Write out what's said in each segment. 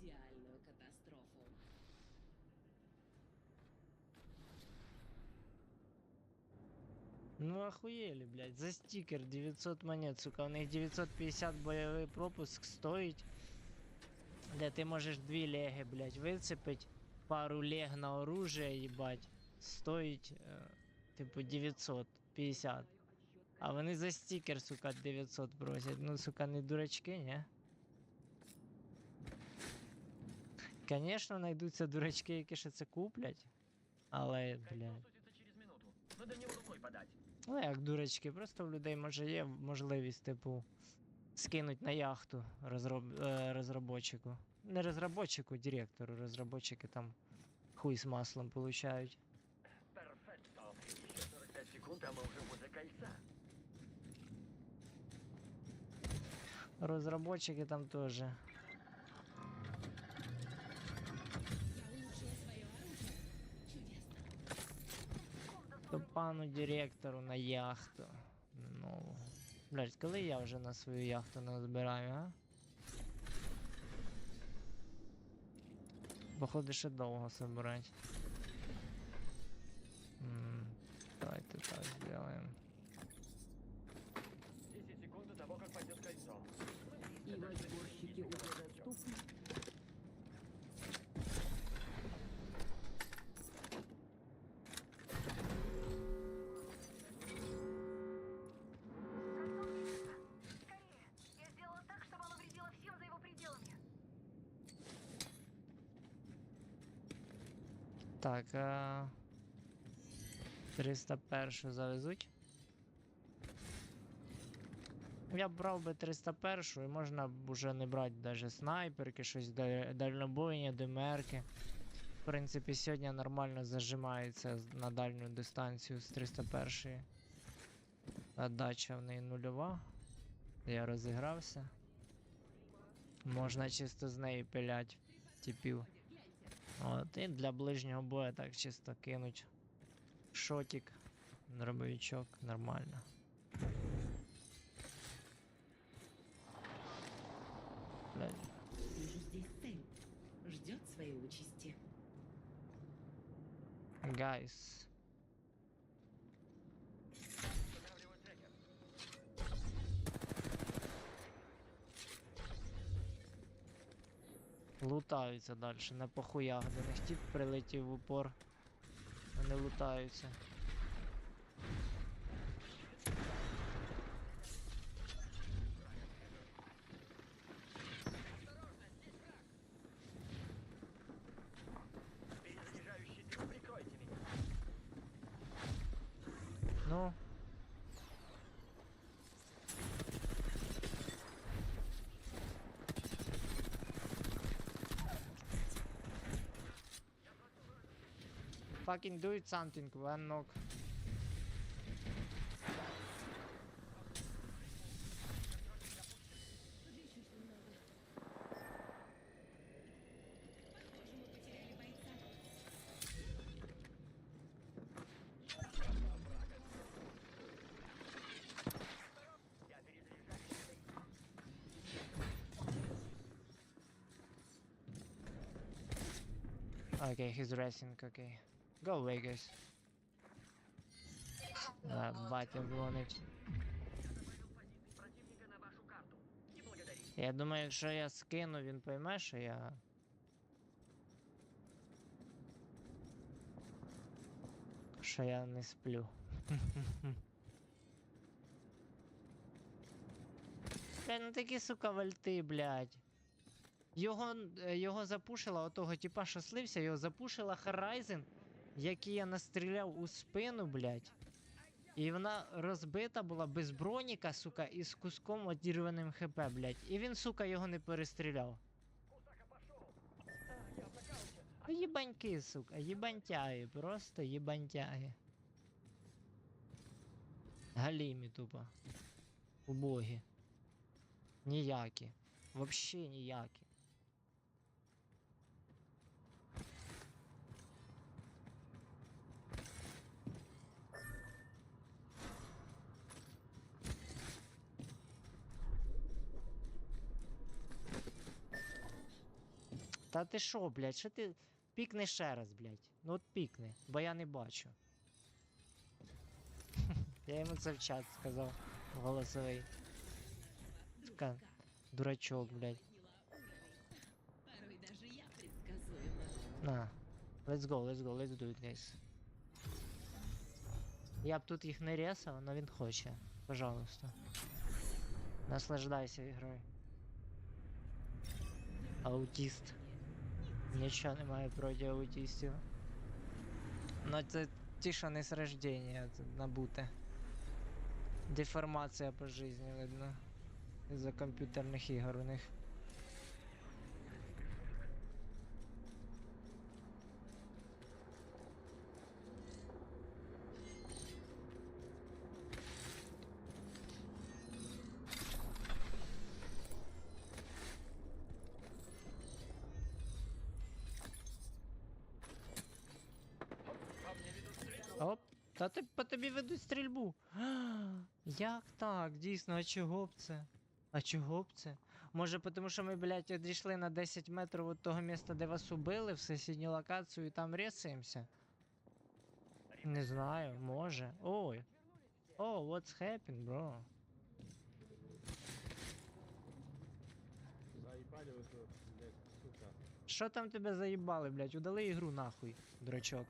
идеальную катастрофу. Ну охуєлі, блядь, за стікер 900 монет, сука, у них 950 бойовий пропуск стоїть. Де ти можеш дві леги, блядь, вицепить, пару лег на оружие, їбать, стоїть, е, типу, 950. А вони за стікер, сука, 900 просять. Ну, сука, не дурачки, ні? Конечно, знайдуться дурачки, які ще це куплять. Але, подать. Ну, як дурачки, просто в людей може є можливість, типу, скинуть на яхту розроб... е, розробочику. Не розробочику, директору. Розробочики там хуй з маслом получають. Перфекто. Еще 45 секунд, а мы уже возле кольца. Розробочики там теж. Я улучшила свое оружие. Чудесно. То пану директору на яхту. Ну. Блять, коли я вже на свою яхту назбираю, а? Походу ще довго собирать. Давайте так сделаем. 10 секунд до того, как пойдет кольцо. И возборщики уже Так, а... 301 завезуть. Я брав би 301 і можна б уже не брати навіть снайперки, щось даль- дальнобойні, демерки. В принципі, сьогодні нормально зажимається на дальню дистанцію з 301. Отдача в неї нульова. Я розігрався. Можна чисто з неї пилять типів. От, і для ближнього бою так чисто кинуть. Шотик, дробовичок, нормально. Блядь. Вижу здесь цель. Ждет своей участи. Гайс. Лутаються далі, на похуях, до них прилетів в упор. Вони лутаються. Fucking do it something, one knock. Okay, he's resting, okay. Go away, guys. Да, батя гонить. Я думаю, якщо я скину, він пойме, що я. Що я не сплю. Бля, ну такі, сука, вальти, блядь. Його, е, його запушила, отого типа, що слився, його запушила Horizon, який я настріляв у спину, блядь. І вона розбита була без броніка, сука, і з куском одірваним хп, блядь. І він, сука, його не перестріляв. Єбаньки, сука, єбантяги, просто єбантяги. Галімі тупо. Убогі. Ніякі. Вообще ніякі. Та ти що, блядь, що ти. Пікни ще раз, блядь. Ну от пікни, бо я не бачу. я йому це в чат сказав. Голосовий. Сука, дурачок, блядь. На. Let's go, let's go, let's do it, guys. Я б тут їх не ресав, але він хоче. Пожалуйста. Наслаждайся ігрою. Аутіст. Нічого немає проти аутістів. Ну це ті, що не з рождения, це набуте. Деформація по житті, видно. Із-за комп'ютерних ігор у них. Та ти по тобі ведуть стрільбу. Як так? Дійсно, а чого б це? А чого б це? Може, тому що ми, блядь, відійшли на 10 метрів від того міста, де вас убили, в сусідню локацію і там ресаємося? Не знаю, може. Ой. О, what's happened, bro? Заебали вы тут, блядь, сука. Що там тебе заїбали, блядь? Удали ігру нахуй, дурачок.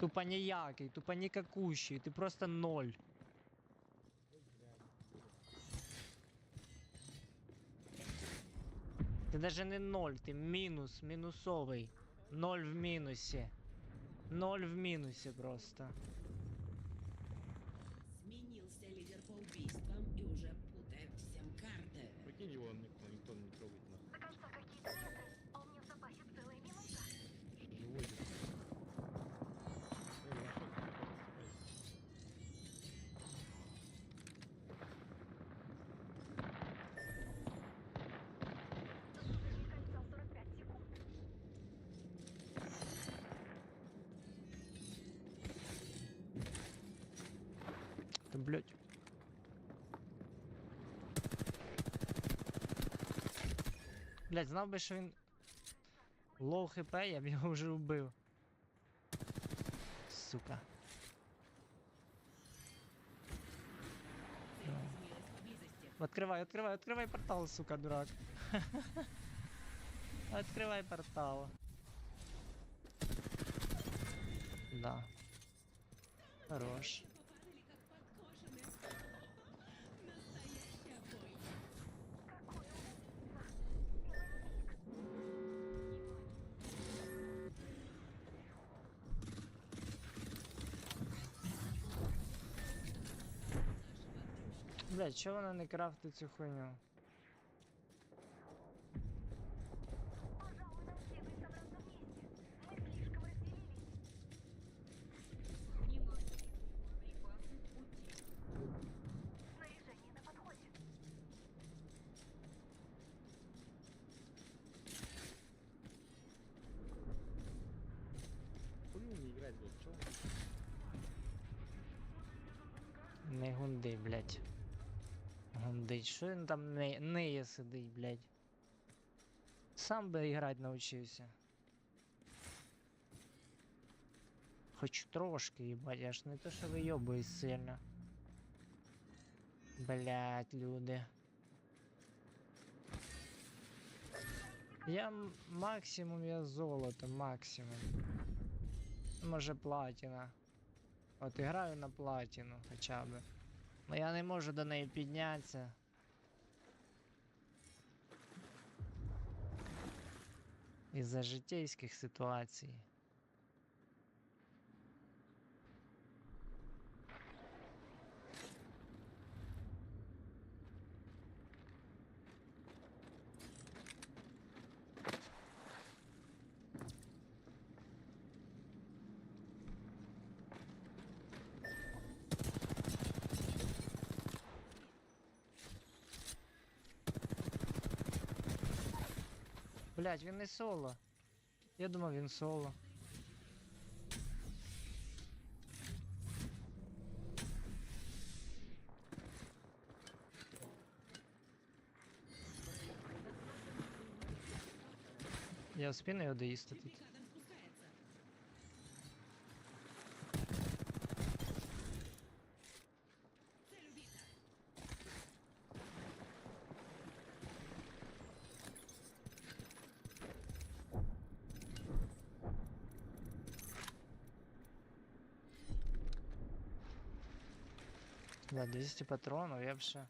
Тупо ніякий, тупо нікакущий, ти просто ноль. Ти даже не ноль, ти мінус, мінусовий. Ноль в мінусі. Ноль в мінусі просто. Сменился лидер по убийствам и уже путает всем карты. Прикинь, его никто, никто не Та блять. Блять, знав би, що він лоу хп, я б його вже вбив. Сука. Открывай, открывай, открывай портал, сука, дурак. Открывай портал. Да. Хорош. Блять, чого вона не крафтить цю хуйню? Не играть, блядь, блять. Що він там не, неє сидить, блять? Сам би грати навчився. Хоч трошки, їбать, я ж не то, що вийобуюсь сильно. Блять, люди. Я максимум я золото, максимум. Може платіна. От і граю на платіну хоча б. Ну я не можу до неї піднятися. Із-за життєйських ситуацій. Блять, він не соло. Я думав він соло. Я в спину його доїсти. Да, 200 патронов, я вообще.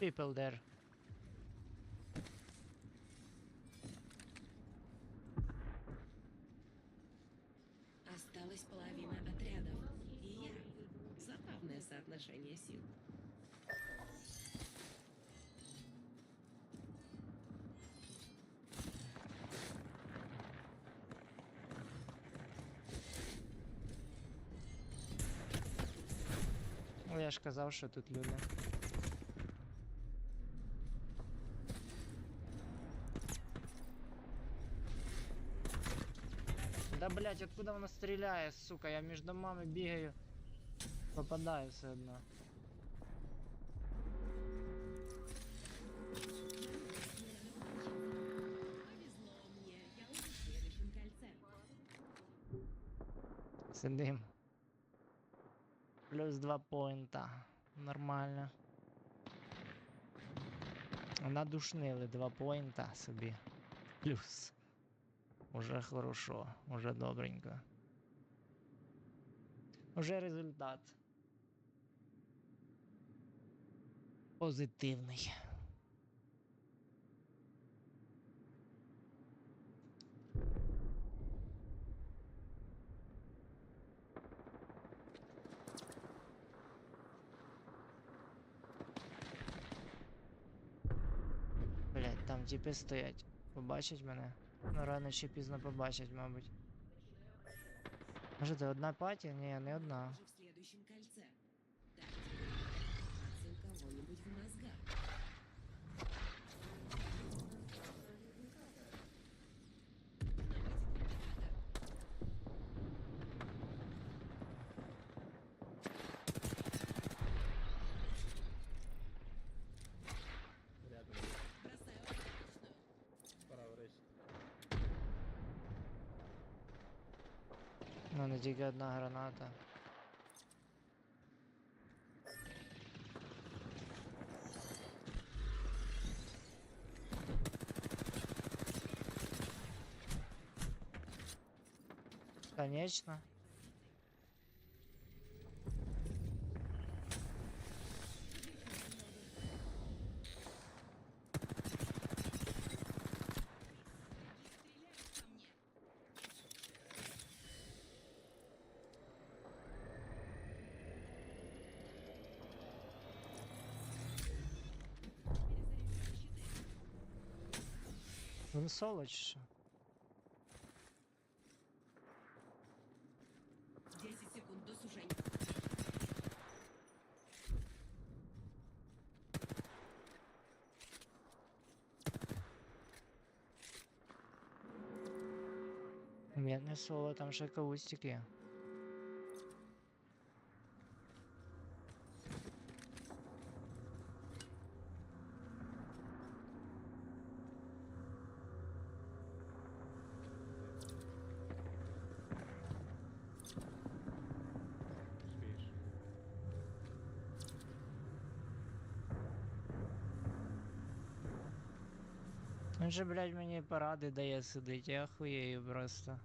People there. Осталась половина отрядов. И я. Забавное соотношение сил. я ж казав, що тут люди. Да блять, откуда вона стріляє, сука? Я між домами бігаю. Попадаю все одно. Повезло мне. Я уже в следующем кольце. Сидим. Плюс два поінта. Нормально. Надушнили два поінта собі. Плюс. Уже хорошо, уже добренько. Уже результат. Позитивний. Тіпи стоять. Побачать мене? Ну рано чи пізно побачать, мабуть. Може, це одна паті? Ні, не одна. Так, в мозгах. Ну не тільки одна граната. Конечно. Він соло чи що? 10 секунд до сужения. Ні, не соло, там ще кавустики. Він же, блядь, мені поради дає сидить, я хуєю просто.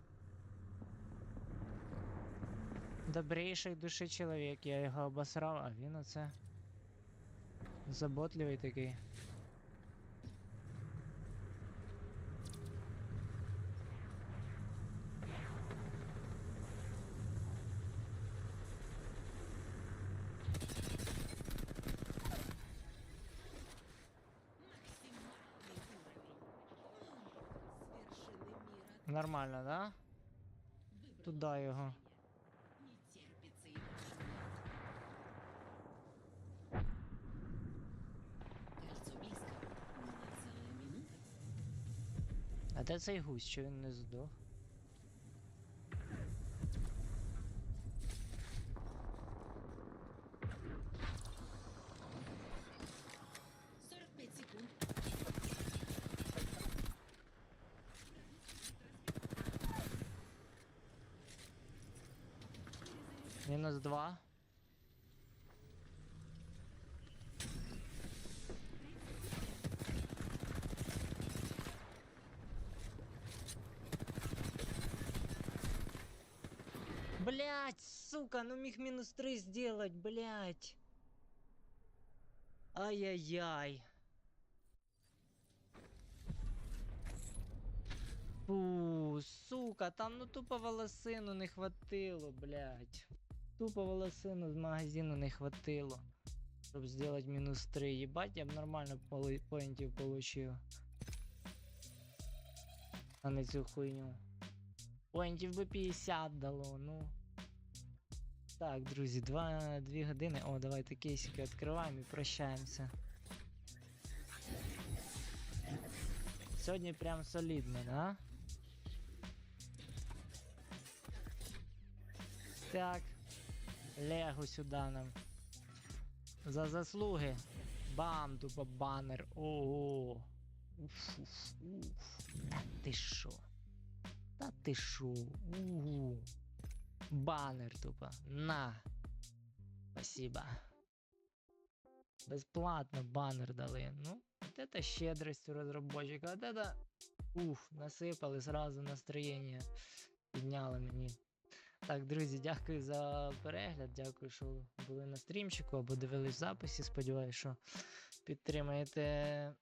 Добрейший душі чоловік, я його обосрав, а він оце. Заботливий такий. Нормально, да? Туда його. А де цей гусь, Чи він не здох? Мінус 2. Блять, сука, ну міг мінус 3 сделать, блять. Ай-яй-яй. Фу, сука, там ну тупо волосину не хватило, блядь. Тупо волосину з магазину не хватило. Щоб сделать мінус 3. Єбать, я б нормально поінтів получив. А не цю хуйню. Поінтів би 50 дало, ну. Так, друзі, 2, 2 години. О, давайте кейсики відкриваємо і прощаємося. Сьогодні прям солідно, да? Так. Легу сюди нам. За заслуги. Бам, тупо банер. Ого. Уф, уф, уф. Та ти шо? Та ти шо? Угу. Банер тупо. На. Спасибо. Бесплатно банер дали. Ну, вот это щедрость у разработчика. Вот это... Уф, насипали сразу настроєння. Підняли мені. Так, друзі, дякую за перегляд. Дякую, що були на стрімчику або дивились записі. Сподіваюся, що підтримаєте